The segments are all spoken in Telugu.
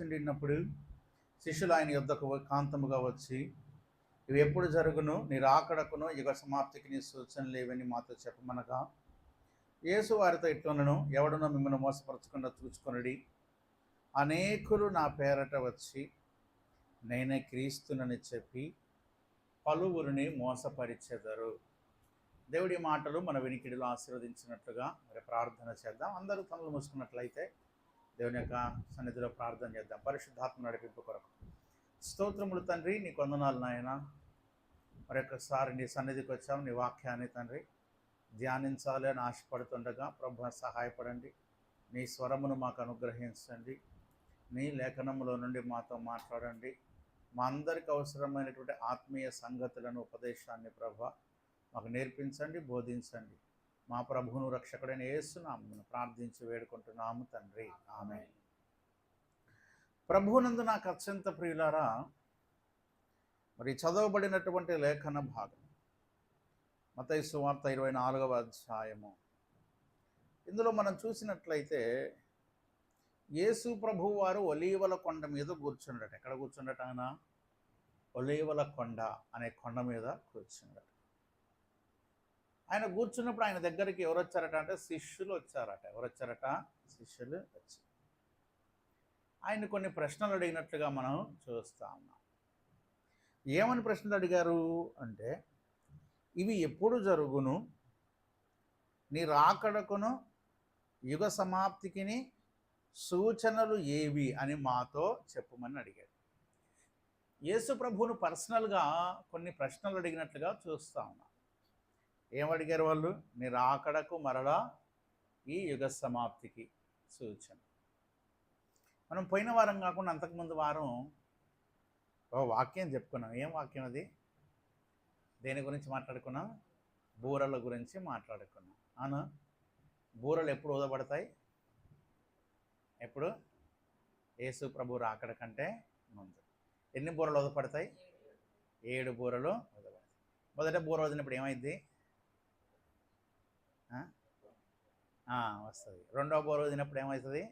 చిండినప్పుడు శిష్యులు ఆయన యుద్ధకు కాంతముగా వచ్చి ఇవి ఎప్పుడు జరుగును? నీ రాకడకును యుగ సమాప్తికి నీ సూచన లేవని మాతో చెప్పమనగా యేసు వారితో ఇట్లనను ఎవడునో మిమ్మల్ని మోసపరచకుండా చూచుకొనడి. అనేకులు నా పేరట వచ్చి నేనే క్రీస్తునని చెప్పి పలువురిని మోసపరిచెదరు. దేవుడి మాటలు మన వినికిడిలో ఆశీర్వదించినట్లుగా మరి ప్రార్థన చేద్దాం. అందరూ పనులు మూసుకున్నట్లయితే దేవుని యొక్క సన్నిధిలో ప్రార్థన చేద్దాం. పరిశుద్ధాత్మ నడిపింపు కొరకు. స్తోత్రములు తండ్రి నీ కొందనాలు నాయన. మరొకసారి నీ సన్నిధికి వచ్చాం నీ వాక్యాన్ని తండ్రి. ధ్యానించాలి అని ఆశపడుతుండగా ప్రభు సహాయపడండి. నీ స్వరమును మాకు అనుగ్రహించండి. నీ లేఖనములో నుండి మాతో మాట్లాడండి. మా అందరికి అవసరమైనటువంటి ఆత్మీయ సంగతులను ఉపదేశాన్ని ప్రభ మాకు నేర్పించండి బోధించండి. మా ప్రభువును రక్షకుడైన యేసునామను ప్రార్థించి వేడుకుంటున్నాము తండ్రి. ఆమె ప్రభువునందు నాకు అత్యంత ప్రియులారా మరి చదవబడినటువంటి లేఖన భాగం. మతైసు వార్త ఇరవై నాలుగవ అధ్యాయము. ఇందులో మనం చూసినట్లయితే యేసు ప్రభు వారు ఒలీవల కొండ మీద కూర్చుండట ఎక్కడ కూర్చుండట ఆయన? ఒలీవల కొండ అనే కొండ మీద కూర్చుండట ఆయన కూర్చున్నప్పుడు ఆయన దగ్గరికి ఎవరు వచ్చారట అంటే శిష్యులు వచ్చారట. ఎవరు వచ్చారట శిష్యులు వచ్చి. ఆయన కొన్ని ప్రశ్నలు అడిగినట్లుగా మనం చూస్తా ఉన్నాం. ఏమని ప్రశ్నలు అడిగారు అంటే ఇవి ఎప్పుడు జరుగును? నీ రాకడకును యుగ సమాప్తికిని సూచనలు ఏవి? అని మాతో చెప్పమని అడిగాడు. యేసు ప్రభువును పర్సనల్గా కొన్ని ప్రశ్నలు అడిగినట్లుగా చూస్తా ఉన్నాం. ఏమడిగారు వాళ్ళు? నిరాకడకు మరలా ఈ యుగ సమాప్తికి సూచన. మనం పోయిన వారం కాకుండా అంతకుముందు వారం ఒక వాక్యం చెప్పుకున్నాం. ఏం వాక్యం అది? దేని గురించి మాట్లాడుకున్నాం? బూరల గురించి మాట్లాడుకున్నాం. అవును? బూరలు ఎప్పుడు ఊదబడతాయి? ఎప్పుడు? యేసు ప్రభు రాకడ కంటే ముందు. ఎన్ని బూరలు ఊదపడతాయి ఏడు బూరలు ఊదబడతాయి. మొదట బూర వదిలినప్పుడు ఏమైంది? వస్తుంది. రెండవ బోర్ వదిలినప్పుడు ఏమవుతుంది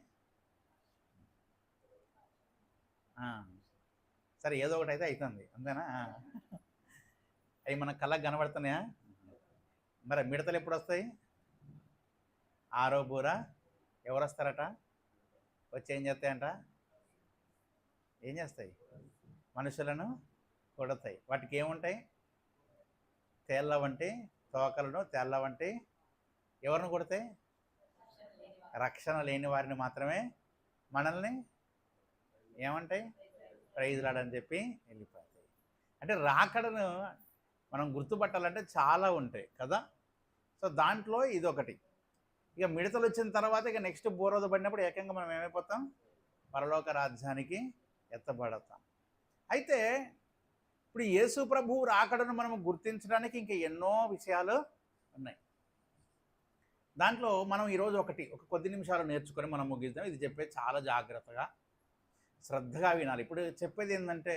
సరే ఏదో ఒకటి అయితే అవుతుంది అంతేనా అవి మన కళ్ళకు కనబడుతున్నాయా? మరి మిడతలు ఎప్పుడు వస్తాయి ఆరో బూర? ఎవరు వస్తారట వచ్చి ఏం చేస్తాయంట? ఏం చేస్తాయి? మనుషులను కొడతాయి. వాటికి ఏముంటాయి? తేళ్ళ వంటి తోకలను తేళ్ళ వంటి ఎవరిని కొడితే? రక్షణ లేని వారిని మాత్రమే మనల్ని ఏమంటాయి? ప్రైజ్లాడని చెప్పి వెళ్ళిపోతాయి. అంటే రాకడను మనం గుర్తుపట్టాలంటే చాలా ఉంటాయి కదా? సో దాంట్లో ఇది ఒకటి ఇక మిడతలు వచ్చిన తర్వాత ఇక నెక్స్ట్ బోరోజు పడినప్పుడు ఏకంగా మనం ఏమైపోతాం? పరలోక రాజ్యానికి ఎత్తబడతాం. అయితే ఇప్పుడు యేసు ప్రభువు రాకడను మనం గుర్తించడానికి ఇంకా ఎన్నో విషయాలు ఉన్నాయి. దాంట్లో మనం ఈరోజు ఒకటి ఒక కొద్ది నిమిషాలు నేర్చుకొని మనం ముగిద్దాం. ఇది చెప్పేది చాలా జాగ్రత్తగా శ్రద్ధగా వినాలి. ఇప్పుడు చెప్పేది ఏంటంటే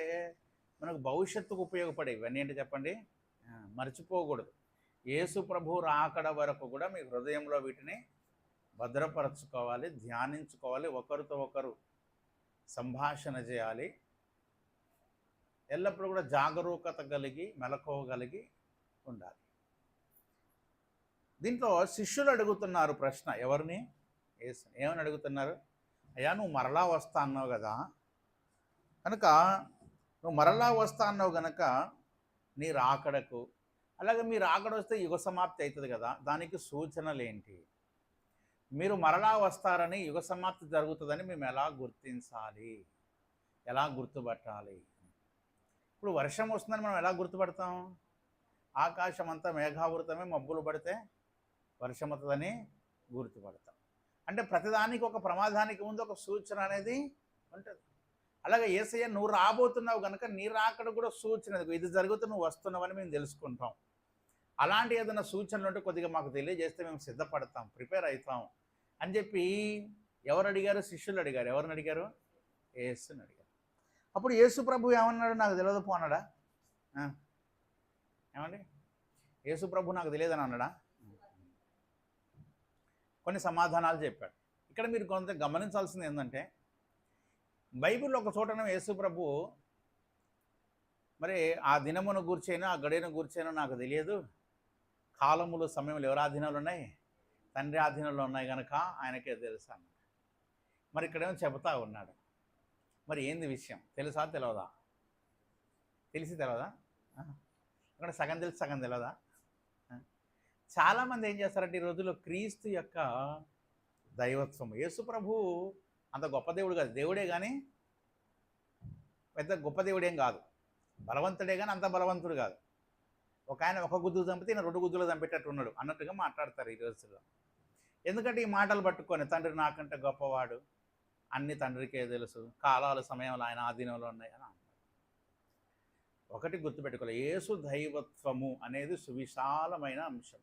మనకు భవిష్యత్తుకు ఉపయోగపడే ఇవన్నీ ఏంటి చెప్పండి? మర్చిపోకూడదు. యేసు ప్రభు రాకడ వరకు కూడా మీ హృదయంలో వీటిని భద్రపరచుకోవాలి ధ్యానించుకోవాలి ఒకరితో ఒకరు సంభాషణ చేయాలి. ఎల్లప్పుడూ కూడా జాగరూకత కలిగి మెలకువగలిగి ఉండాలి. దీంట్లో శిష్యులు అడుగుతున్నారు ప్రశ్న. ఎవరిని? యేసు ఏమని అడుగుతున్నారు? అయ్యా నువ్వు మరలా వస్తా అన్నావు కదా. కనుక నువ్వు మరలా వస్తా అన్నావు గనక నీ రాకడకు అలాగే మీ రాకడ వస్తే యుగ సమాప్తి అవుతుంది కదా. దానికి సూచనలు ఏంటి మీరు మరలా వస్తారని యుగ సమాప్తి జరుగుతుందని మేము ఎలా గుర్తించాలి? ఎలా గుర్తుపట్టాలి? ఇప్పుడు వర్షం వస్తుందని మనం ఎలా గుర్తుపడతాం? ఆకాశం అంతా మేఘావృతమే మబ్బులు పడితే వర్షమతదని గుర్తుపడతాం. అంటే ప్రతిదానికి ఒక ప్రమాదానికి ముందు ఒక సూచన అనేది ఉంటుంది. అలాగే ఏసయ్య నువ్వు రాబోతున్నావు కనుక నీ రాకడ కూడా సూచన ఇది జరుగుతూ నువ్వు వస్తున్నావని మేము తెలుసుకుంటాం. అలాంటి ఏదైనా సూచనలు ఉంటే కొద్దిగా మాకు తెలియజేస్తే మేము సిద్ధపడతాం ప్రిపేర్ అవుతాం అని చెప్పి ఎవరు అడిగారు? శిష్యులు అడిగారు. ఎవరిని అడిగారు? యేసుని అడిగారు. అప్పుడు యేసు ప్రభు ఏమన్నాడు? నాకు తెలియదు పో అన్నాడా? ఏమండి? యేసు ప్రభు నాకు తెలియదని అన్నాడా? కొన్ని సమాధానాలు చెప్పాడు. ఇక్కడ మీరు కొంత గమనించాల్సింది ఏంటంటే బైబిల్లో ఒక చోటన యేసు ప్రభు మరి ఆ దినమును గూర్చైనా ఆ గడియను గూర్చైనా నాకు తెలియదు. కాలములు సమయంలో ఎవరి ఆధీనంలో ఉన్నాయి? తండ్రి ఆధీనంలో ఉన్నాయి కనుక ఆయనకే తెలుసా మరి ఇక్కడేమో చెబుతా ఉన్నాడు. మరి ఏంది విషయం? తెలుసా తెలియదా తెలిసి తెలియదా ఇక్కడ సగం తెలిసి సగం తెలియదా చాలామంది ఏం చేస్తారంటే ఈ రోజుల్లో క్రీస్తు యొక్క దైవత్వం. యేసుప్రభు అంత గొప్ప దేవుడు కాదు. దేవుడే కానీ పెద్ద గొప్ప దేవుడేం కాదు. బలవంతుడే కానీ అంత బలవంతుడు కాదు. ఒక ఆయన ఒక గుద్దు చంపితే ఈయన రెండు గుద్దులు చంపేటట్టు ఉన్నాడు. అన్నట్టుగా మాట్లాడతారు ఈ రోజుల్లో. ఎందుకంటే ఈ మాటలు పట్టుకొని తండ్రి నాకంటే గొప్పవాడు. అన్ని తండ్రికే తెలుసు. కాలాల సమయంలో ఆయన ఆధీనంలో ఉన్నాయి అని అంటారు. ఒకటి గుర్తుపెట్టుకోవాలి. యేసు దైవత్వము అనేది సువిశాలమైన అంశం.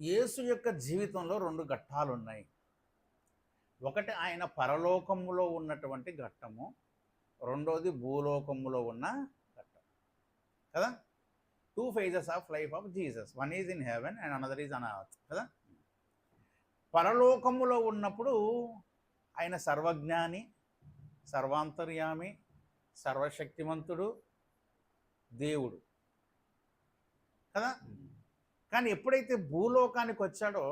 యేసు యొక్క జీవితంలో రెండు ఘట్టాలు ఉన్నాయి ఒకటి ఆయన పరలోకములో ఉన్నటువంటి ఘట్టము రెండోది భూలోకములో ఉన్న ఘట్టం. కదా? Two phases of life of Jesus one is in heaven and another is on earth కదా? పరలోకములో ఉన్నప్పుడు ఆయన సర్వజ్ఞాని సర్వాంతర్యామి సర్వశక్తిమంతుడు దేవుడు. కదా? కానీ ఎప్పుడైతే భూలోకానికి వచ్చాడో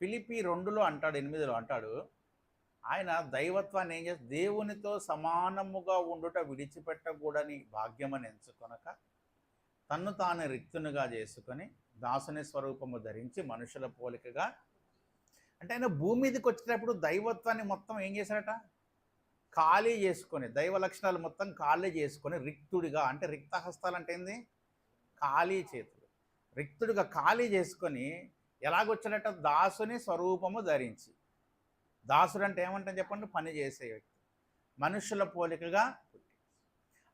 ఫిలిపి రెండులో అంటాడు ఎనిమిదిలో అంటాడు ఆయన దైవత్వాన్ని ఏం చేసి దేవునితో సమానముగా ఉండుట విడిచిపెట్టకూడని భాగ్యమని ఎంచుకొనక తన్ను తాను రిక్తునిగా చేసుకొని దాసుని స్వరూపము ధరించి మనుషుల పోలికగా అంటే ఆయన భూమి మీదకి వచ్చేటప్పుడు దైవత్వాన్ని మొత్తం ఏం చేశాడట? ఖాళీ చేసుకొని దైవ లక్షణాలు మొత్తం ఖాళీ చేసుకొని రిక్తుడిగా అంటే రిక్తహస్తాలు అంటే ఏంది? ఖాళీ చేతులు. రిక్తుడిగా ఖాళీ చేసుకొని ఎలాగొచ్చాడట దాసుని స్వరూపము ధరించి. దాసుడు అంటే ఏమంటాం చెప్పండి? పని చేసే వ్యక్తి. మనుషుల పోలికగా పుట్టి.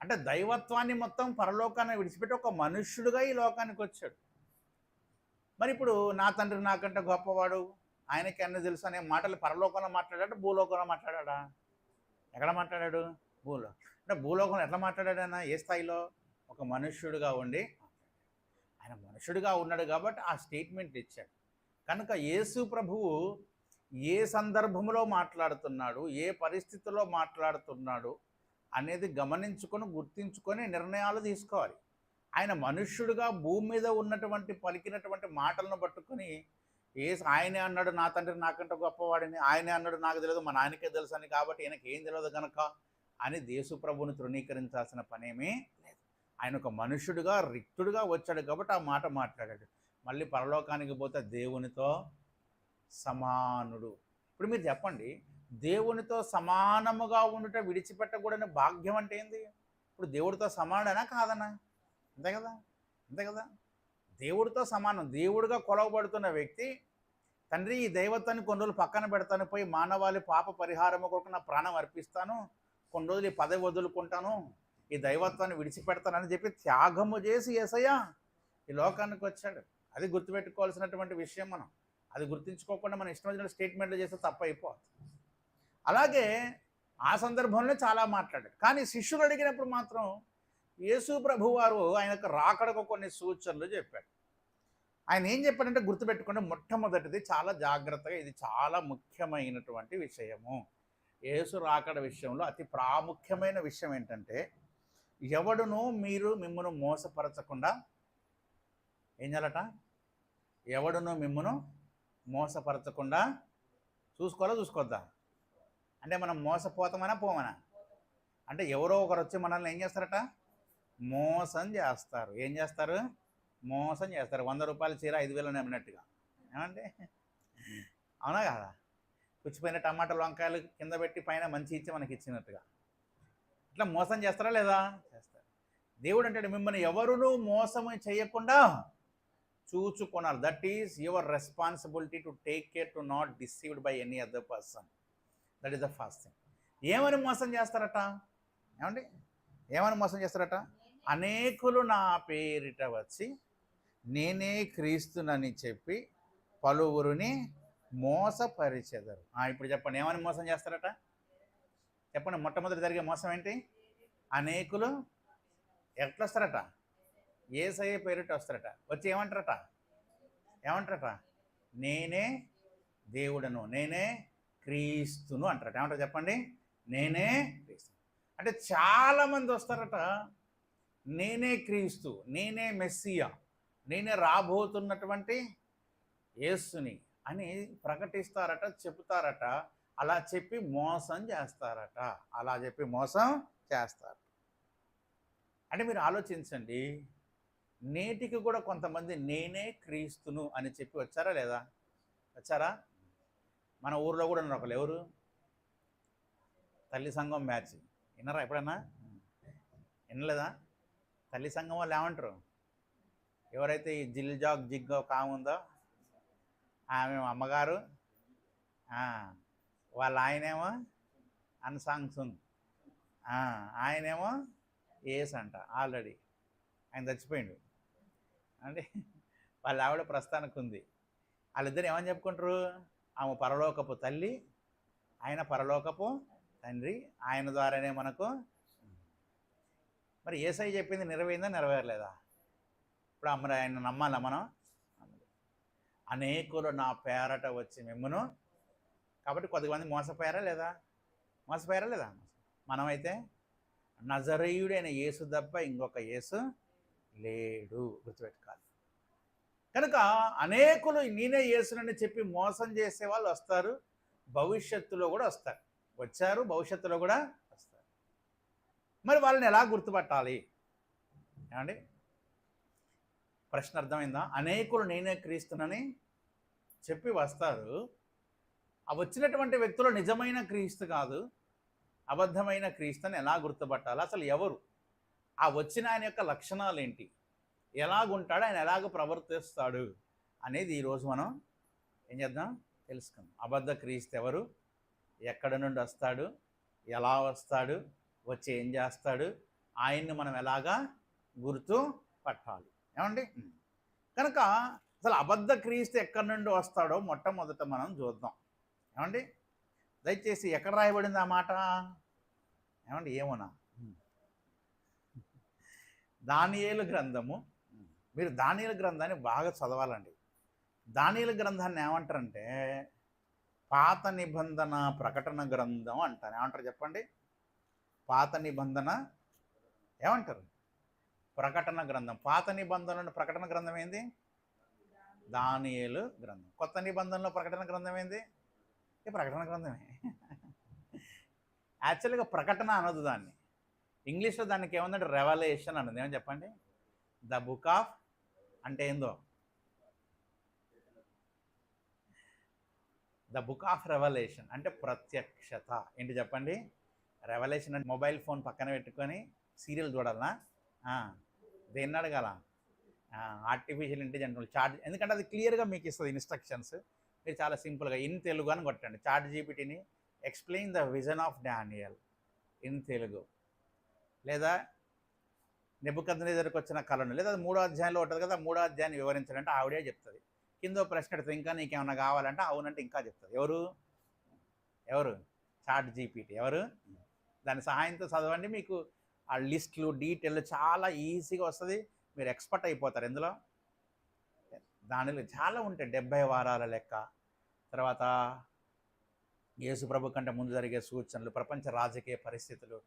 అంటే దైవత్వాన్ని మొత్తం పరలోకాన్ని విడిచిపెట్టి ఒక మనుష్యుడుగా ఈ లోకానికి వచ్చాడు. మరి ఇప్పుడు నా తండ్రి నాకంటే గొప్పవాడు ఆయనకి అన్ని తెలుసు అనే మాటలు పరలోకంలో మాట్లాడాడు? భూలోకంలో మాట్లాడా ఎక్కడ మాట్లాడాడు? భూలో. అంటే భూలోకంలో ఎట్లా మాట్లాడాడన్నా ఏ స్థాయిలో? ఒక మనుష్యుడిగా ఉండి ఆయన మనుషుడిగా ఉన్నాడు కాబట్టి ఆ స్టేట్మెంట్ ఇచ్చాడు. కనుక యేసు ప్రభువు ఏ సందర్భంలో మాట్లాడుతున్నాడు ఏ పరిస్థితిలో మాట్లాడుతున్నాడు అనేది గమనించుకొని గుర్తించుకొని నిర్ణయాలు తీసుకోవాలి. ఆయన మనుష్యుడిగా భూమి మీద ఉన్నటువంటి పలికినటువంటి మాటలను పట్టుకొని ఏ ఆయనే అన్నాడు నా తండ్రి నాకంటే గొప్పవాడిని ఆయనే అన్నాడు నాకు తెలియదు మా నాయనకే తెలుసు అని కాబట్టి ఈయనకి ఏం తెలియదు కనుక అని దేశప్రభుని తృణీకరించాల్సిన పనేమీ ఆయన ఒక మనుషుడుగా రిక్తుడుగా వచ్చాడు కాబట్టి ఆ మాట మాట్లాడాడు. మళ్ళీ పరలోకానికి పోతే దేవునితో సమానుడు. ఇప్పుడు మీరు చెప్పండి దేవునితో సమానముగా ఉండుట విడిచిపెట్టకూడని భాగ్యం అంటే ఏంది? ఇప్పుడు దేవుడితో సమానుడనా కాదనా అంతే కదా? అంతే కదా? దేవుడితో సమానం దేవుడిగా కొలవబడుతున్న వ్యక్తి తండ్రి ఈ దైవత్వాన్ని కొన్ని రోజులు పక్కన పెడతాను పోయి మానవాళి పాప పరిహారము కొరకు నా ప్రాణం అర్పిస్తాను కొన్ని రోజులు ఈ పదవి వదులుకుంటాను ఈ దైవత్వాన్ని విడిచిపెడతానని చెప్పి త్యాగము చేసి ఏసయ్యా ఈ లోకానికి వచ్చాడు. అది గుర్తుపెట్టుకోవాల్సినటువంటి విషయం మనం. అది గుర్తించుకోకుండా మన ఇష్టం వచ్చిన స్టేట్మెంట్లు చేస్తే తప్పు అయిపోతుంది అలాగే ఆ సందర్భంలో చాలా మాట్లాడాడు. కానీ శిష్యులు అడిగినప్పుడు మాత్రం యేసు ప్రభు వారు ఆయనకు రాకడకు కొన్ని సూచనలు చెప్పాడు. ఆయన ఏం చెప్పాడంటే గుర్తుపెట్టుకుంటే మొట్టమొదటిది చాలా జాగ్రత్తగా ఇది చాలా ముఖ్యమైనటువంటి విషయము. యేసు రాకడ విషయంలో అతి ప్రాముఖ్యమైన విషయం ఏంటంటే ఎవడును మీరు మిమ్మను మోసపరచకుండా ఏం చేయాలట? ఎవడును మిమ్మను మోసపరచకుండా చూసుకోవాలా చూసుకోవద్దా అంటే మనం మోసపోతామనా పోమనా? అంటే ఎవరో ఒకరు వచ్చి మనల్ని ఏం చేస్తారట? మోసం చేస్తారు. ఏం చేస్తారు? మోసం చేస్తారు. వంద రూపాయల చీర ఐదు వేలు నమ్మినట్టుగా. ఏమంటే అవునా కదా? పుచ్చిపోయిన టమాటాలు వంకాయలు కింద పెట్టి పైన మంచి ఇచ్చి మనకి ఇచ్చినట్టుగా. ఇట్లా మోసం చేస్తారా లేదా? చేస్తారు. దేవుడు అంటాడు మిమ్మల్ని ఎవరునూ మోసం చేయకుండా చూచుకోనాలి. That is your responsibility to take care to not deceived by any other person that is the first thing ఏమని మోసం చేస్తారట? ఏమండి? ఏమని మోసం చేస్తారట? అనేకులు నా పేరిట వచ్చి నేనే క్రీస్తునని చెప్పి పలువురిని మోసపరిచెదరు. ఆ, ఇప్పుడు చెప్పండి ఏమని మోసం చేస్తారట? చెప్పండి మొట్టమొదటి జరిగే మోసం ఏంటి? అనేకులు ఎట్లా వస్తారట? ఏసయ్య పేరిట వస్తారట. వచ్చి ఏమంటారట? ఏమంటారట? నేనే దేవుడను నేనే క్రీస్తును అంటారట. ఏమంటారు చెప్పండి? నేనే క్రీస్తు. అంటే చాలామంది వస్తారట నేనే క్రీస్తు నేనే మెస్సియా నేనే రాబోతున్నటువంటి యేసుని అని ప్రకటిస్తారట చెబుతారట. అలా చెప్పి మోసం చేస్తారట. అలా చెప్పి మోసం చేస్తారు. అంటే మీరు ఆలోచించండి. నేటికి కూడా కొంతమంది నేనే క్రీస్తును అని చెప్పి వచ్చారా లేదా? వచ్చారా? మన ఊర్లో కూడా ఉన్నారు ఒకళ్ళు. ఎవరు? తల్లి సంఘం మ్యాచ్. విన్నారా ఎప్పుడన్నా? వినలేదా? తల్లి సంఘం వాళ్ళు ఏమంటారు? ఎవరైతే ఈ జిల్ జాగ్ జిగ్ ఆమె ఉందో ఆమె అమ్మగారు? వాళ్ళ ఆయనేమో అన్సాంగ్ సుంగ్ ఆయనేమో ఏస్ అంట ఆల్రెడీ. ఆయన చచ్చిపోయిండు. అంటే వాళ్ళ ఆవిడ ప్రస్థానికి ఉంది. వాళ్ళిద్దరు ఏమని చెప్పుకుంటారు? ఆమె పరలోకపు తల్లి ఆయన పరలోకపు తండ్రి ఆయన ద్వారానే మనకు మరి ఏసై చెప్పింది నెరవేరిందా నెరవేరలేదా? ఇప్పుడు అమ్మ ఆయన నమ్మాలా మనం? అనేకులు నా పేరట వచ్చి మిమ్మను కాబట్టి కొద్దిమంది మోసపోయారా లేదా? మోసపోయారా లేదా? మనమైతే నజరయుడైన యేసు తప్ప ఇంకొక యేసు లేడు గుర్తుపెట్టుకోవాలి. కనుక అనేకులు నేనే యేసునని చెప్పి మోసం చేసే వాళ్ళు వస్తారు. భవిష్యత్తులో కూడా వస్తారు. వచ్చారు భవిష్యత్తులో కూడా వస్తారు. మరి వాళ్ళని ఎలా గుర్తుపట్టాలి? ఏమండి? ప్రశ్న అర్థమైందా? అనేకులు నేనే క్రీస్తునని చెప్పి వస్తారు. ఆ వచ్చినటువంటి వ్యక్తులు నిజమైన క్రీస్తు కాదు అబద్ధమైన క్రీస్తుని ఎలా గుర్తుపట్టాలి? అసలు ఎవరు? ఆ వచ్చిన ఆయన యొక్క లక్షణాలు ఏంటి ఎలాగుంటాడు? ఆయన ఎలాగ ప్రవర్తిస్తాడు? అనేది ఈరోజు మనం ఏం చేద్దాం? తెలుసుకుందాం. అబద్ధ క్రీస్తు ఎవరు? ఎక్కడ నుండి వస్తాడు? ఎలా వస్తాడు? వచ్చి ఏం చేస్తాడు? ఆయన్ని మనం ఎలాగా గుర్తు పట్టాలి? ఏమండి? కనుక అసలు అబద్ధ క్రీస్తు ఎక్కడి నుండి వస్తాడో మొట్టమొదట మనం చూద్దాం. ఏమండి? దయచేసి ఎక్కడ రాయబడింది ఆ మాట? ఏమండి ఏమోనా? దానియేలు గ్రంథము. మీరు దానియేలు గ్రంథాన్ని బాగా చదవాలండి. దానియేలు గ్రంథాన్ని ఏమంటారంటే పాత నిబంధన ప్రకటన గ్రంథం అంటారు. ఏమంటారు చెప్పండి? పాత నిబంధన ఏమంటారు? ప్రకటన గ్రంథం. పాత నిబంధనలో ప్రకటన గ్రంథం ఏంది? దానియేలు గ్రంథం. కొత్త నిబంధనలో ప్రకటన గ్రంథం ఏంది? ఇది ప్రకటన గ్రంథమే? యాక్చువల్గా ప్రకటన అనదు దాన్ని. ఇంగ్లీష్లో దానికి ఏముందంటే రెవల్యూషన్ అన్నది ఏమని చెప్పండి? ద బుక్ ఆఫ్ అంటే ఏందో? ద బుక్ ఆఫ్ రెవల్యూషన్ అంటే ప్రత్యక్షత. ఏంటి చెప్పండి? రెవల్యూషన్ అంటే మొబైల్ ఫోన్ పక్కన పెట్టుకొని సీరియల్ చూడాలనా? దేన్ని అడగాల? ఆర్టిఫిషియల్ ఇంటెలిజెంట్ చార్జ్ ఎందుకంటే అది క్లియర్గా మీకు ఇస్తుంది ఇన్స్ట్రక్షన్స్ మీరు చాలా సింపుల్గా ఇన్ తెలుగు అని కొట్టండి. Chat జీపీటీని explain the vision of Daniel in Telugu. లేదా నెబ్బుకద్నేజర్కి వచ్చిన కళను లేదా మూడో అధ్యాయంలో ఉంటుంది కదా మూడో అధ్యాయాన్ని వివరించాలంటే ఆవిడే చెప్తుంది. కింద ప్రశ్న అడిగితే ఇంకా నీకేమైనా కావాలంటే అవునంటే ఇంకా చెప్తుంది. ఎవరు? ఎవరు? Chat GPT. ఎవరు? దాని సహాయంతో చదవండి మీకు ఆ లిస్టులు డీటెయిల్ చాలా ఈజీగా వస్తుంది. మీరు ఎక్స్పర్ట్ అయిపోతారు. ఎందులో? దానిలో చాలా ఉంటాయి. డెబ్బై వారాల లెక్క. తర్వాత యేసుప్రభు కంటే ముందు జరిగే సూచనలు ప్రపంచ రాజకీయ పరిస్థితులు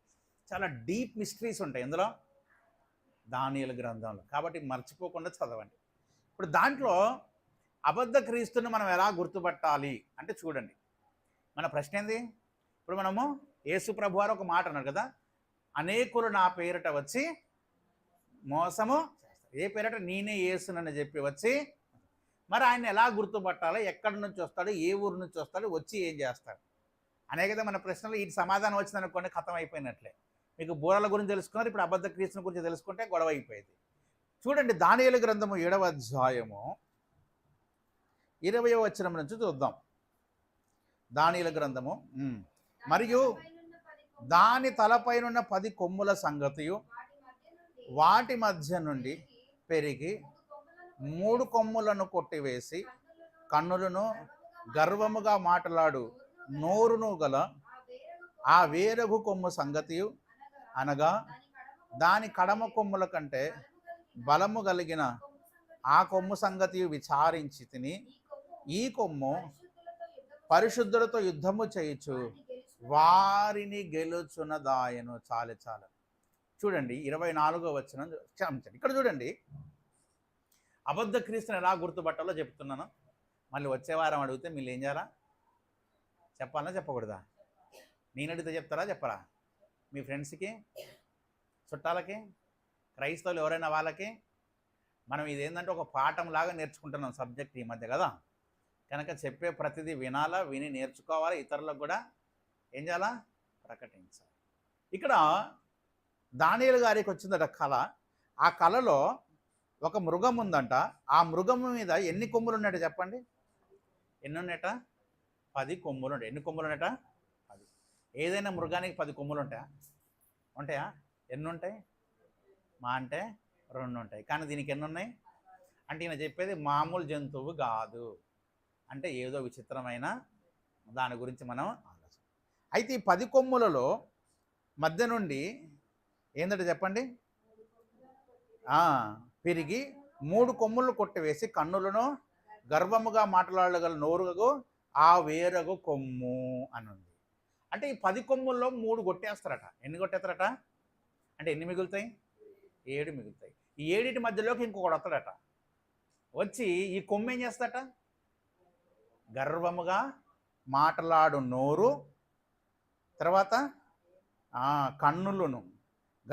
చాలా డీప్ మిస్టరీస్ ఉంటాయి. ఇందులో దానియల గ్రంథంలో. కాబట్టి మర్చిపోకుండా చదవండి. ఇప్పుడు దాంట్లో అబద్ధ క్రీస్తుని మనం ఎలా గుర్తుపట్టాలి అంటే చూడండి. మన ప్రశ్న ఏంది? ఇప్పుడు మనము యేసు ప్రభు వారు ఒక మాట అన్నారు కదా. అనేకులు నా పేరిట వచ్చి మోసము చేస్తారు. ఏ పేరిట? నేనే యేసునని చెప్పి వచ్చి మరి ఆయన ఎలా గుర్తుపట్టాలో? ఎక్కడి నుంచి వస్తాడు? ఏ ఊరు నుంచి వస్తాడు? వచ్చి ఏం చేస్తాడు? అనే కదా మన ప్రశ్నలు ఈ సమాధానం వచ్చిందనుకోండి ఖతం అయిపోయినట్లే. మీకు బూరల గురించి తెలుసుకున్నారు ఇప్పుడు అబద్ధ క్రీస్తుని గురించి తెలుసుకుంటే గొడవ అయిపోయింది. చూడండి దానియలు గ్రంథము ఏడవ అధ్యాయము ఇరవయో వచనం నుంచి చూద్దాం. దానియుల గ్రంథము మరియు దాని తలపైనున్న పది కొమ్ముల సంగతియు వాటి మధ్య నుండి పెరిగి మూడు కొమ్ములను కొట్టివేసి కన్నులను గర్వముగా మాట్లాడు నోరును గల ఆ వేరగు కొమ్ము సంగతి అనగా దాని కడమ కొమ్ముల కంటే బలము కలిగిన ఆ కొమ్ము సంగతి విచారించి తిని ఈ కొమ్ము పరిశుద్ధులతో యుద్ధము చేయొచ్చు వారిని గెలుచున్నదాయను చాలు చాలు. చూడండి ఇరవై నాలుగో వచ్చిన ఇక్కడ చూడండి అబద్ధ క్రీస్తుని ఎలా గుర్తుపట్టాలో చెప్తున్నాను. మళ్ళీ వచ్చే వారం అడిగితే మీరు ఏం చేయాలా? చెప్పాలా? చెప్పకూడదా? నేను అడిగితే చెప్తారా? చెప్పరా? మీ ఫ్రెండ్స్కి? చుట్టాలకి? క్రైస్తవులు ఎవరైనా వాళ్ళకి? మనం ఇదేంటంటే ఒక పాఠం లాగా నేర్చుకుంటున్నాం సబ్జెక్ట్ ఈ మధ్య కదా. కనుక చెప్పే ప్రతిదీ వినాలా విని నేర్చుకోవాలా ఇతరులకు కూడా ఏం చేయాలా? ప్రకటించాలి. ఇక్కడ దానియలు గారికి వచ్చిందట కళ. ఆ కళలో ఒక మృగం ఉందంట. ఆ మృగం మీద ఎన్ని కొమ్ములు ఉన్నాయట చెప్పండి? ఎన్ని ఉన్నాయట పది కొమ్ములు ఉంటాయి ఎన్ని కొమ్ములు ఉన్నాయట పది. ఏదైనా మృగానికి పది కొమ్ములు ఉంటాయా? ఉంటాయా ఎన్ని ఉంటాయి మా అంటే రెండు ఉంటాయి కానీ దీనికి ఎన్ని ఉన్నాయి అంటే ఈయన చెప్పేది మామూలు జంతువు కాదు. అంటే ఏదో విచిత్రమైన దాని గురించి మనం ఆలోచన. అయితే ఈ పది కొమ్ములలో మధ్య నుండి ఏంటంటే చెప్పండి? పెరిగి మూడు కొమ్ములు కొట్టివేసి కన్నులను గర్వముగా మాట్లాడగల నోరుగకు ఆ వేరగు కొమ్ము అని ఉంది అంటే ఈ పది కొమ్ముల్లో మూడు కొట్టేస్తారట. ఎన్ని కొట్టేస్తారట? అంటే ఎన్ని మిగులుతాయి? ఏడు మిగులుతాయి. ఈ ఏడిటి మధ్యలోకి ఇంకొకటి వస్తాడట. వచ్చి ఈ కొమ్ము ఏం చేస్తాడట? గర్వముగా మాట్లాడు నోరు తర్వాత కన్నులను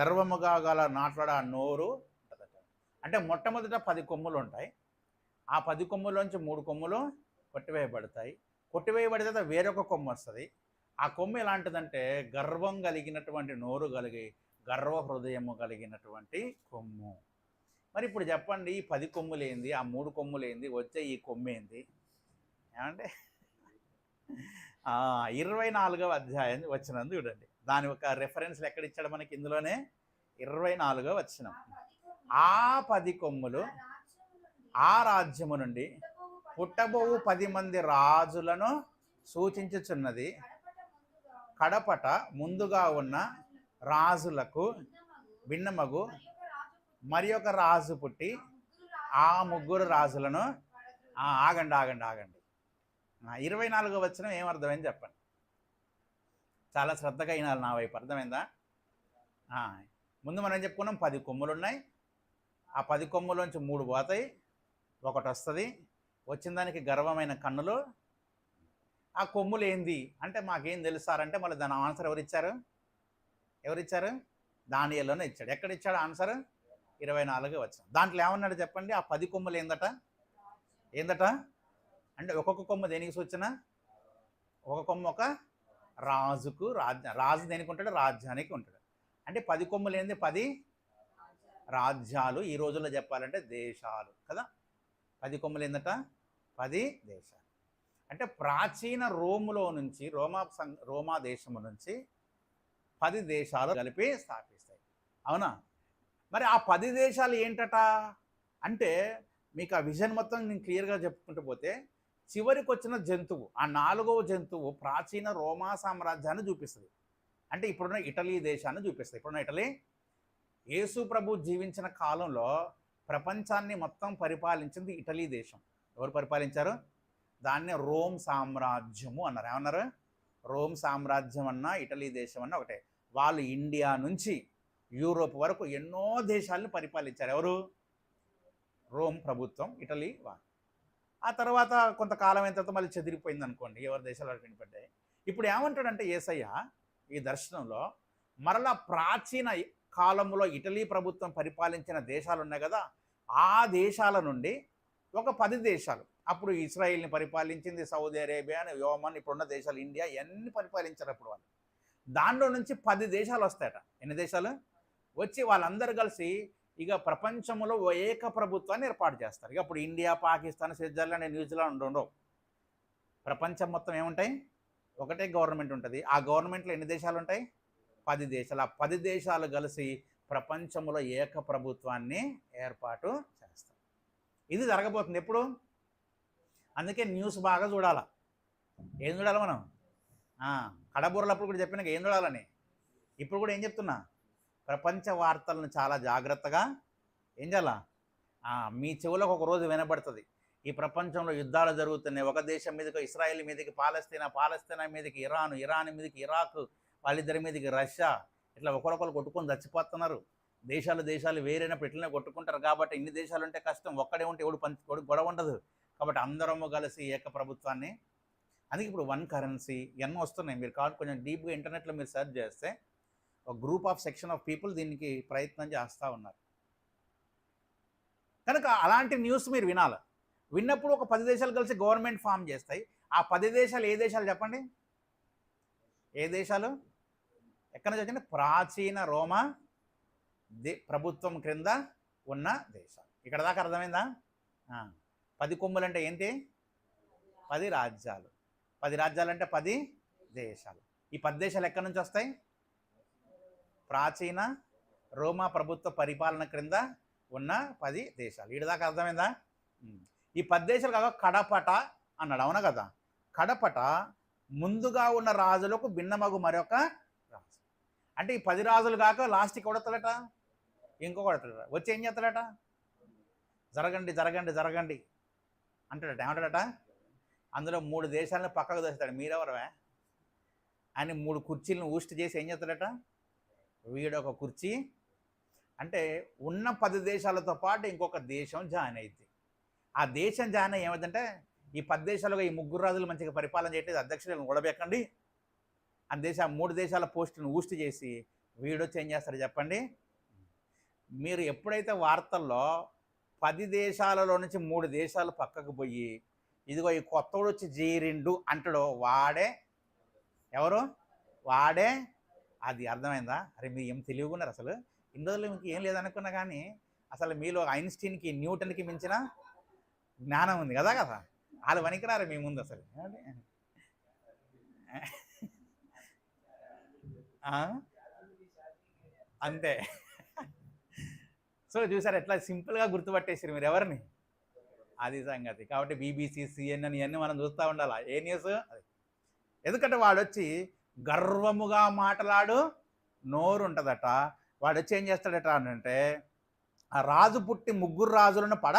గర్వముగా గల మాట్లాడ ఆ నోరు అంటే మొట్టమొదట పది కొమ్ములు ఉంటాయి. ఆ పది కొమ్ములోంచి మూడు కొమ్ములు కొట్టివేయబడతాయి. కొట్టివేయబడిన తర్వాత వేరొక కొమ్ము వస్తుంది. ఆ కొమ్ము ఎలాంటిదంటే గర్వం కలిగినటువంటి నోరు కలిగి గర్వ హృదయము కలిగినటువంటి కొమ్ము. మరి ఇప్పుడు చెప్పండి ఈ పది కొమ్ములు ఏంది? ఆ మూడు కొమ్ములు ఏంది? వచ్చే ఈ కొమ్ము ఏంది? ఏమంటే ఇరవై నాలుగవ అధ్యాయం వచ్చినందు చూడండి. దాని ఒక రెఫరెన్స్లు ఎక్కడ ఇచ్చాడు మనకి ఇందులోనే? ఇరవై నాలుగవ వచ్చినాం ఆ పది కొమ్ములు ఆ రాజ్యము నుండి పుట్టబోవు పది మంది రాజులను సూచించుచున్నది. కడపట ముందుగా ఉన్న రాజులకు భిన్నమగు మరి ఒక రాజు పుట్టి ఆ ముగ్గురు రాజులను ఆగండి ఆగండి ఆగండి. ఇరవై నాలుగో వచ్చిన ఏమర్థమైంది చెప్పండి. చాలా శ్రద్ధగా అయినాలి నా వైపు. అర్థమైందా? ముందు మనం చెప్పుకున్నాం? పది కొమ్ములు ఉన్నాయి ఆ పది కొమ్ములోంచి మూడు పోతాయి ఒకటి వస్తుంది. వచ్చిన దానికి గర్వమైన కన్నులు. ఆ కొమ్ములు ఏంది? అంటే మాకేం తెలుస్తారంటే మళ్ళీ దాని ఆన్సర్ ఎవరిచ్చారు ఎవరిచ్చారు ఎవరు దానియల్లోనే ఇచ్చాడు. ఎక్కడ ఇచ్చాడు ఆన్సర్? ఇరవై నాలుగు వచ్చిన. దాంట్లో ఏమన్నాడు చెప్పండి? ఆ పది కొమ్ములు ఏందట? ఏందట? అంటే ఒక్కొక్క కొమ్మ దేనికి సూచన? ఒక కొమ్మ ఒక రాజుకు రాజ్య రాజు దేనికి ఉంటాడు? రాజ్యానికి ఉంటాడు. అంటే పది కొమ్ములు ఏంది? పది రాజ్యాలు ఈ రోజుల్లో చెప్పాలంటే దేశాలు కదా? పది కొమ్ములు ఏందట పది దేశాలు. అంటే ప్రాచీన రోములో నుంచి రోమా సం రోమా దేశము నుంచి పది దేశాలు కలిపి స్థాపిస్తాయి. అవునా? మరి ఆ పది దేశాలు ఏంటట? అంటే మీకు ఆ విజన్ మొత్తం నేను క్లియర్గా చెప్పుకుంటూ పోతే చివరికి వచ్చిన జంతువు ఆ నాలుగవ జంతువు ప్రాచీన రోమా సామ్రాజ్యాన్ని చూపిస్తుంది. అంటే ఇప్పుడున్న ఇటలీ దేశాన్ని చూపిస్తుంది. ఇప్పుడున్న ఇటలీ యేసు ప్రభు జీవించిన కాలంలో ప్రపంచాన్ని మొత్తం పరిపాలించింది ఇటలీ దేశం. ఎవరు పరిపాలించారు? దాన్నే రోమ్ సామ్రాజ్యము అన్నారు. ఏమన్నారు? రోమ్ సామ్రాజ్యం అన్న ఇటలీ దేశం అన్న ఒకటే. వాళ్ళు ఇండియా నుంచి యూరోప్ వరకు ఎన్నో దేశాలను పరిపాలించారు. ఎవరు? రోమ్ ప్రభుత్వం ఇటలీ వాళ్ళు ఆ తర్వాత కొంతకాలం అయిన తర్వాత మళ్ళీ చెదిరిపోయింది అనుకోండి ఎవరి దేశాలు వాళ్ళకి విడిపడ్డాయి ఇప్పుడు ఏమంటాడంటే ఏసయ్య ఈ దర్శనంలో మరలా ప్రాచీన కాలంలో ఇటలీ ప్రభుత్వం పరిపాలించిన దేశాలు ఉన్నాయి కదా ఆ దేశాల నుండి ఒక పది దేశాలు. అప్పుడు ఇస్రాయిల్ని పరిపాలించింది సౌదీ అరేబియా యోమన్ ఇప్పుడున్న దేశాలు ఇండియా ఇవన్నీ పరిపాలించారు అప్పుడు వాళ్ళు. దాంట్లో నుంచి పది దేశాలు వస్తాయట. ఎన్ని దేశాలు? వచ్చి వాళ్ళందరూ కలిసి ఇక ప్రపంచంలో ఏక ప్రభుత్వాన్ని ఏర్పాటు చేస్తారు. ఇక అప్పుడు ఇండియా పాకిస్తాన్ స్విట్జర్లాండ్ న్యూజిలాండ్ ఉండవు. ప్రపంచం మొత్తం ఏముంటాయి? ఒకటే గవర్నమెంట్ ఉంటుంది. ఆ గవర్నమెంట్లో ఎన్ని దేశాలు ఉంటాయి? పది దేశాలు ఆ పది దేశాలు కలిసి ప్రపంచంలో ఏక ప్రభుత్వాన్ని ఏర్పాటు చేస్తాం. ఇది జరగబోతుంది ఎప్పుడు? అందుకే న్యూస్ బాగా చూడాల. ఏం చూడాలి మనం? ఆ, కడబూరలప్పుడు కూడా చెప్పినాక ఏం చూడాలని? ఇప్పుడు కూడా ఏం చెప్తున్నా? ప్రపంచ వార్తలను చాలా జాగ్రత్తగా ఏం చేయాలా? మీ చెవులకు ఒక రోజు వినబడుతుంది. ఈ ప్రపంచంలో యుద్ధాలు జరుగుతున్నాయి. ఒక దేశం మీదకి ఇస్రాయిల్ మీదకి పాలస్తీనా పాలస్తీనా మీదకి ఇరాన్ ఇరాన్ మీదకి ఇరాక్ వాళ్ళిద్దరి మీదకి రష్యా ఇట్లా ఒకరొకరు కొట్టుకొని చచ్చిపోతున్నారు. దేశాలు దేశాలు వేరైనప్పుడు ఇట్లనే కొట్టుకుంటారు కాబట్టి ఇన్ని దేశాలు ఉంటే కష్టం. ఒక్కడే ఉంటే ఎవడు పంచి గొడవ ఉండదు. కాబట్టి అందరము కలిసి ఏక ప్రభుత్వాన్ని. అందుకే ఇప్పుడు వన్ కరెన్సీ ఇవన్నీ వస్తున్నాయి. మీరు కాదు కొంచెం డీప్గా ఇంటర్నెట్లో మీరు సెర్చ్ చేస్తే ఒక group of section of people దీనికి ప్రయత్నం చేస్తూ ఉన్నారు. కనుక అలాంటి న్యూస్ మీరు వినాలి. విన్నప్పుడు ఒక పది దేశాలు కలిసి గవర్నమెంట్ ఫామ్ చేస్తాయి. ఆ పది దేశాలు ఏ దేశాలు చెప్పండి? ఏ దేశాలు? ఎక్కడ నుంచి వచ్చింది? ప్రాచీన రోమా దే ప్రభుత్వం క్రింద ఉన్న దేశాలు. ఇక్కడ దాకా అర్థమైందా? పది కొమ్ములు అంటే ఏంటి? పది రాజ్యాలు. పది రాజ్యాలు అంటే పది దేశాలు. ఈ పది దేశాలు ఎక్కడి నుంచి వస్తాయి? ప్రాచీన రోమా ప్రభుత్వ పరిపాలన క్రింద ఉన్న పది దేశాలు. ఇటు దాకా అర్థమైందా? ఈ పది దేశాలు కాక కడపట అన్నాడు. అవునా కదా? కడపట ముందుగా ఉన్న రాజులకు భిన్నమగు మరొక అంటే ఈ పది రాజులు కాక లాస్ట్కి కొడతాడట ఇంకో కొడతాడట వచ్చి ఏం చేస్తాడట? జరగండి జరగండి జరగండి అంటాడట. ఏమంటాడట? అందులో మూడు దేశాలను పక్కకు దోస్తాడు. మీరెవరవే? అని మూడు కుర్చీలను ఊస్ట్ చేసి ఏం చేస్తాడట? వీడు ఒక కుర్చీ. అంటే ఉన్న పది దేశాలతో పాటు ఇంకొక దేశం జాయిన్ అయింది ఆ దేశం జాయిన్ అయ్యి ఈ పది దేశాలుగా ఈ ముగ్గురు రాజులు మంచిగా పరిపాలన చేయట్లేదు. అధ్యక్షులను కూడబెక్కండి ఆ దేశ మూడు దేశాల పోస్టును ఊస్ట్ చేసి వీడొచ్చి ఏం చేస్తారు చెప్పండి? మీరు ఎప్పుడైతే వార్తల్లో పది దేశాలలో నుంచి మూడు దేశాలు పక్కకు పోయి ఇదిగో ఈ కొత్తోడు వచ్చి జీరిండు అంటాడు వాడే ఎవరు? వాడే? అది అర్థమైందా? అరే మీరు ఏం తెలియకున్నారు అసలు? ఇన్ని రోజులు మీకు ఏం లేదనుకున్నా కానీ అసలు మీలో ఐన్స్టీన్కి న్యూటన్కి మించిన జ్ఞానం ఉంది కదా కదా? వాళ్ళు వనికిరారు మీ ముందు అసలు. అంతే. సో చూసారు ఎట్లా సింపుల్గా గుర్తుపట్టేసారు మీరు ఎవరిని? అది సంగతి. కాబట్టి బీబీసీ సిఎన్ఎన్ ఇవన్నీ మనం చూస్తూ ఉండాలా? ఏ న్యూస్? అది. ఎందుకంటే వాడు వచ్చి గర్వముగా మాట్లాడు నోరు ఉంటుందట వాడు వచ్చి ఏం చేస్తాడట అంటే ఆ రాజు పుట్టి ముగ్గురు రాజులను పడ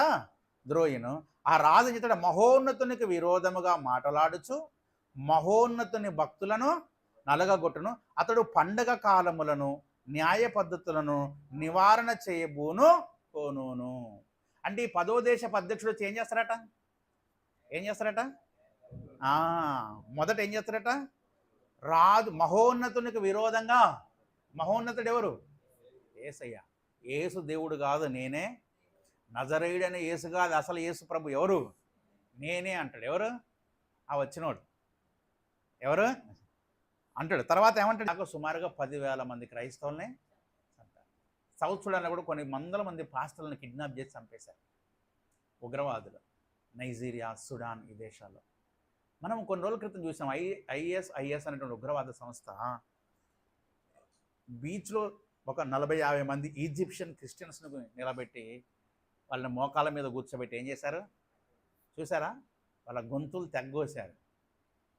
ద్రోహిను. ఆ రాజు చేస్తాడు మహోన్నతునికి విరోధముగా మాట్లాడుచు మహోన్నతుని భక్తులను నలగగొట్టును. అతడు పండగ కాలములను న్యాయ పద్ధతులను నివారణ చేయబూను కోనును. అంటే ఈ పదో దేశపు అధ్యక్షుడు ఏం చేస్తారట? ఏం చేస్తారట? మొదట ఏం చేస్తారట? రాజు మహోన్నతునికి విరోధంగా మహోన్నతుడు ఎవరు? ఏసయ్య. ఏసు దేవుడు కాదు నేనే. నజరేయుడైన ఏసు కాదు అసలు ఏసు ప్రభు ఎవరు? నేనే అంటాడు. ఎవరు? ఆ వచ్చినోడు. ఎవరు? అంటాడు. తర్వాత ఏమంటాడు? నాకు సుమారుగా పదివేల మంది క్రైస్తవుల్ని చంపారు. సౌత్ సుడాన్లో కూడా కొన్ని వందల మంది పాస్టర్లను కిడ్నాప్ చేసి చంపేశారు. ఉగ్రవాదులు. నైజీరియా సుడాన్ ఈ దేశాల్లో. మనం కొన్ని రోజుల క్రితం చూసాం. ఐ ఐఎస్ ఐఎస్ అనేటువంటి ఉగ్రవాద సంస్థ బీచ్లో ఒక నలభై యాభై మంది ఈజిప్షియన్ క్రిస్టియన్స్ను నిలబెట్టి వాళ్ళని మోకాల మీద కూర్చోబెట్టి ఏం చేశారు? చూసారా? వాళ్ళ గొంతులు తగ్గోశారు.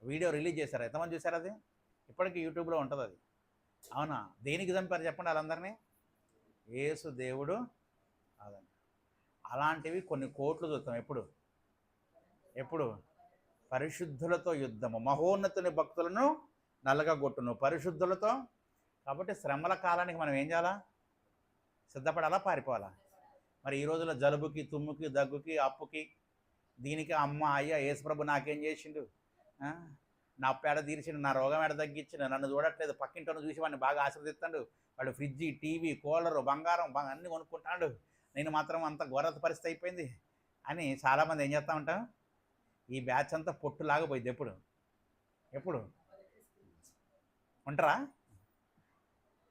వీడియో రిలీజ్ చేశారు. ఎంతమంది చూసారు అది? ఇప్పటికీ యూట్యూబ్లో ఉంటుంది అది. అవునా? దేనికి చంపారు చెప్పండి వాళ్ళందరినీ? ఏసు దేవుడు అదండి. అలాంటివి కొన్ని కోట్లు చూస్తాం ఎప్పుడు? ఎప్పుడు? పరిశుద్ధులతో యుద్ధము. మహోన్నతుని భక్తులను నలగగొట్టును. పరిశుద్ధులతో? కాబట్టి శ్రమల కాలానికి మనం ఏం చేయాలా? సిద్ధపడాలా? పారిపోవాలా? మరి ఈ రోజుల్లో జలుబుకి తుమ్ముకి దగ్గుకి అప్పుకి దీనికి అమ్మ అయ్య యేసుప్రభు నాకేం చేసిండు? నా పేడ తీర్చిన నా రోగం ఎడ తగ్గించిన నన్ను చూడట్లేదు. పక్కింటోను చూసి వాడిని బాగా ఆశీర్దిస్తాడు. వాడు ఫ్రిడ్జ్ టీవీ కూలరు బంగారం బం- అన్నీ కొనుక్కుంటాడు. నేను మాత్రం అంత ఘోరత పరిస్థితి అయిపోయింది అని చాలామంది ఏం చేస్తూ ఉంటాం ఈ బ్యాచ్ అంతా పొట్టు పోయింది ఎప్పుడు? ఎప్పుడు? ఉంటారా?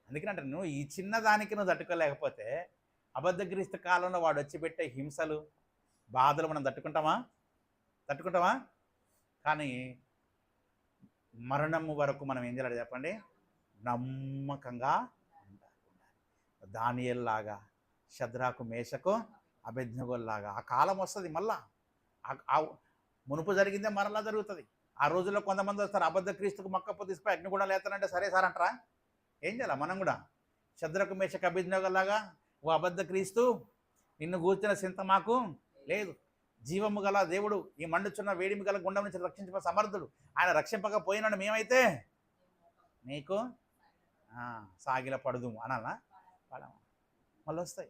అందుకని అంటే నువ్వు ఈ చిన్న దానికి నువ్వు తట్టుకోలేకపోతే అబద్ధగ్రస్త కాలంలో వాడు వచ్చి పెట్టే హింసలు బాధలు మనం తట్టుకుంటామా? తట్టుకుంటామా? కానీ మరణము వరకు మనం ఏం చేయాలి చెప్పండి? నమ్మకంగా ఉండాలి. దానియల్లాగా శద్రాకు మేషకు అభిజ్ఞగోల్లాగా ఆ కాలం వస్తుంది మళ్ళా. ఆ- మునుపు జరిగిందే మరలా జరుగుతుంది. ఆ రోజుల్లో కొంతమంది వస్తారు అబద్ధ క్రీస్తుకు మొక్క తీసుకుపోయి అగ్ని కూడా లేతానంటే సరే సార్ అంటారా? ఏం చేయాలి మనం కూడా? శద్రకు మేషకు అభిజ్ఞగోల్లాగా ఓ అబద్ధ క్రీస్తు నిన్ను కూర్చిన చింత మాకు లేదు. జీవము గల దేవుడు ఈ మండుచున్న వేడిమి గల గుండం నుంచి రక్షించబ సమర్థుడు. ఆయన రక్షింపకపోయినాడు మేమైతే నీకు సాగిల పడదు అనాలా? పడమా మళ్ళీ వస్తాయి.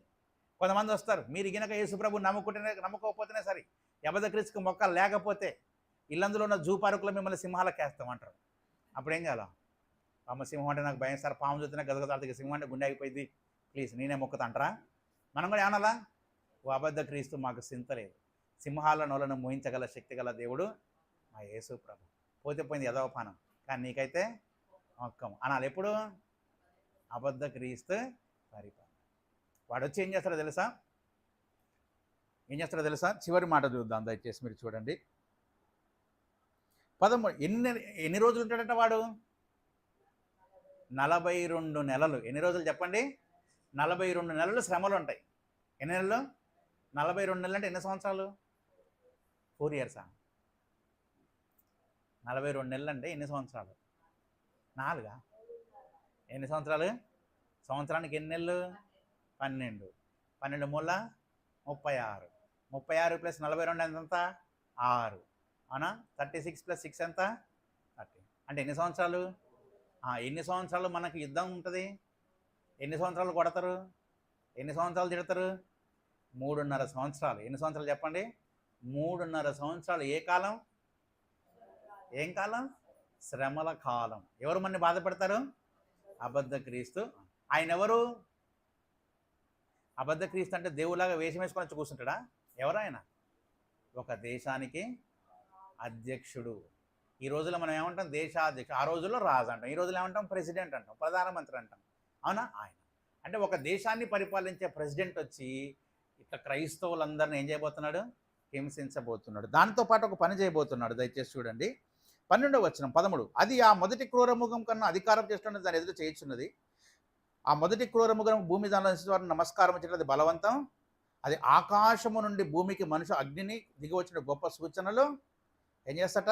కొంతమంది వస్తారు మీరు గినక యేసుప్రభు నమ్ముకుంటేనే నమ్ముకోకపోతేనే సరే. యబద క్రీస్తుకు మొక్క లేకపోతే ఇల్లందులో ఉన్న జూ పార్కులో మిమ్మల్ని సింహాలకు వేస్తామంటారు. అప్పుడు ఏం చేయాలి? అమ్మ సింహం అంటే నాకు భయం సార్ పాము చూస్తేనే గదగదాడుతుంది సింహం అంటే గుండె అయిపోయింది ప్లీజ్ నేనే మొక్కుతాంటారా? మనం కూడా ఏమనాలా? ఓ అబద్ధ క్రీస్తు మాకు చింతలేదు సింహాల నోలను మోహించగల శక్తి గల దేవుడు మా యేసు ప్రభు. పోతే పోయింది యదవపానం కానీ నీకైతే మొక్కం. అనాలి ఎప్పుడు? అబద్ధ క్రీస్తు పరిపాలన. వాడు వచ్చి ఏం చేస్తాడో తెలుసా? ఏం చేస్తాడో తెలుసా? చివరి మాట చూద్దాం. దయచేసి మీరు చూడండి. పదమూడు ఎన్ని ఎన్ని రోజులు ఉంటాడట వాడు? నలభై రెండు నెలలు. ఎన్ని రోజులు చెప్పండి? నలభై రెండు నెలలు శ్రమలు ఉంటాయి. ఎన్ని నెలలు? నలభై రెండు నెలలు అంటే ఎన్ని సంవత్సరాలు? ఫోర్ ఇయర్సా? నలభై రెండు నెలలు అంటే ఎన్ని సంవత్సరాలు? నాలుగా? ఎన్ని సంవత్సరాలు? సంవత్సరానికి ఎన్ని నెలలు? పన్నెండు. పన్నెండు మూల? ముప్పై ఆరు. ముప్పై ఆరు ప్లస్ నలభై రెండు ఎంత? ఆరు. అవునా? థర్టీ సిక్స్ ప్లస్ సిక్స్ ఎంత? థర్టీ. అంటే ఎన్ని సంవత్సరాలు? ఎన్ని సంవత్సరాలు మనకి యుద్ధం ఉంటుంది? ఎన్ని సంవత్సరాలు కొడతారు? ఎన్ని సంవత్సరాలు తిడతారు? మూడున్నర సంవత్సరాలు. ఎన్ని సంవత్సరాలు చెప్పండి? మూడున్నర సంవత్సరాలు ఏ కాలం? ఏం కాలం? శ్రమల కాలం. ఎవరు మనని బాధపడతారు? అబద్ధ క్రీస్తు. ఆయన ఎవరు? అబద్ధ క్రీస్తు అంటే దేవులాగా వేషం వేసుకొని వచ్చి కూర్చుంటాడా? ఎవరు ఆయన? ఒక దేశానికి అధ్యక్షుడు. ఈ రోజుల్లో మనం ఏమంటాం? దేశాధ్యక్షుడు ఆ రోజుల్లో రాజు అంటాం. ఈ రోజుల్లో ఏమంటాం? ప్రెసిడెంట్ అంటాం. ప్రధానమంత్రి అంటాం. అవునా? ఆయన. అంటే ఒక దేశాన్ని పరిపాలించే ప్రెసిడెంట్ వచ్చి ఇట్లా క్రైస్తవులందరిని ఏం చేయబోతున్నాడు? హింసించబోతున్నాడు. దానితో పాటు ఒక పని చేయబోతున్నాడు. దయచేసి చూడండి. పన్నెండవ వచనం పదమూడు. అది ఆ మొదటి క్రూరముఖం కన్నా అధికారం చేస్తున్నది దాని ఎదురు చేయించున్నది. ఆ మొదటి క్రూరముఖం భూమి దానిలో వారిని నమస్కారం చేసినది బలవంతం. అది ఆకాశము నుండి భూమికి మనుషు అగ్నిని దిగి వచ్చిన గొప్ప సూచనలు ఏం చేస్తట?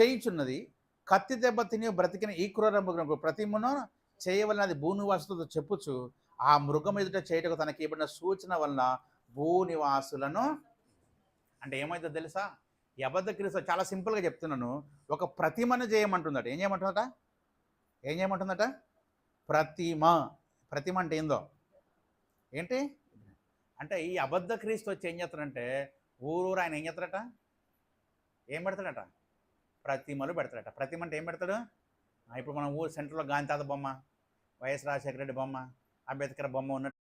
చేయించున్నది. కత్తి దెబ్బ తిని బ్రతికిన ఈ క్రూర మృగం ప్రతిమును చేయవలనది భూనివాసులతో చెప్పుచు ఆ మృగం ఎదుట చేయటకు తనకి ఇవ్వబడిన సూచన వలన భూనివాసులను అంటే ఏమైందో తెలుసా? ఈ అబద్ధ క్రీస్తు చాలా సింపుల్గా చెప్తున్నాను. ఒక ప్రతిమను చేయమంటుందట ఏం చేయమంటుందట ఏం చేయమంటుందట ప్రతిమ. ప్రతిమ అంటే ఏందో? ఏంటి? అంటే ఈ అబద్ధ క్రీస్తు వచ్చి ఏం చేస్తాడంటే ఊరూరు ఆయన ఏం చేస్తాడట? ఏం పెడతాడట? ప్రతిమలు పెడతాడట. ప్రతిమ అంటే ఏం పెడతాడు? ఇప్పుడు మనం ఊరు సెంటర్లో గాంధీ తాత బొమ్మ వైఎస్ రాజశేఖర రెడ్డి బొమ్మ అంబేద్కర్ బొమ్మ ఉన్నట్టు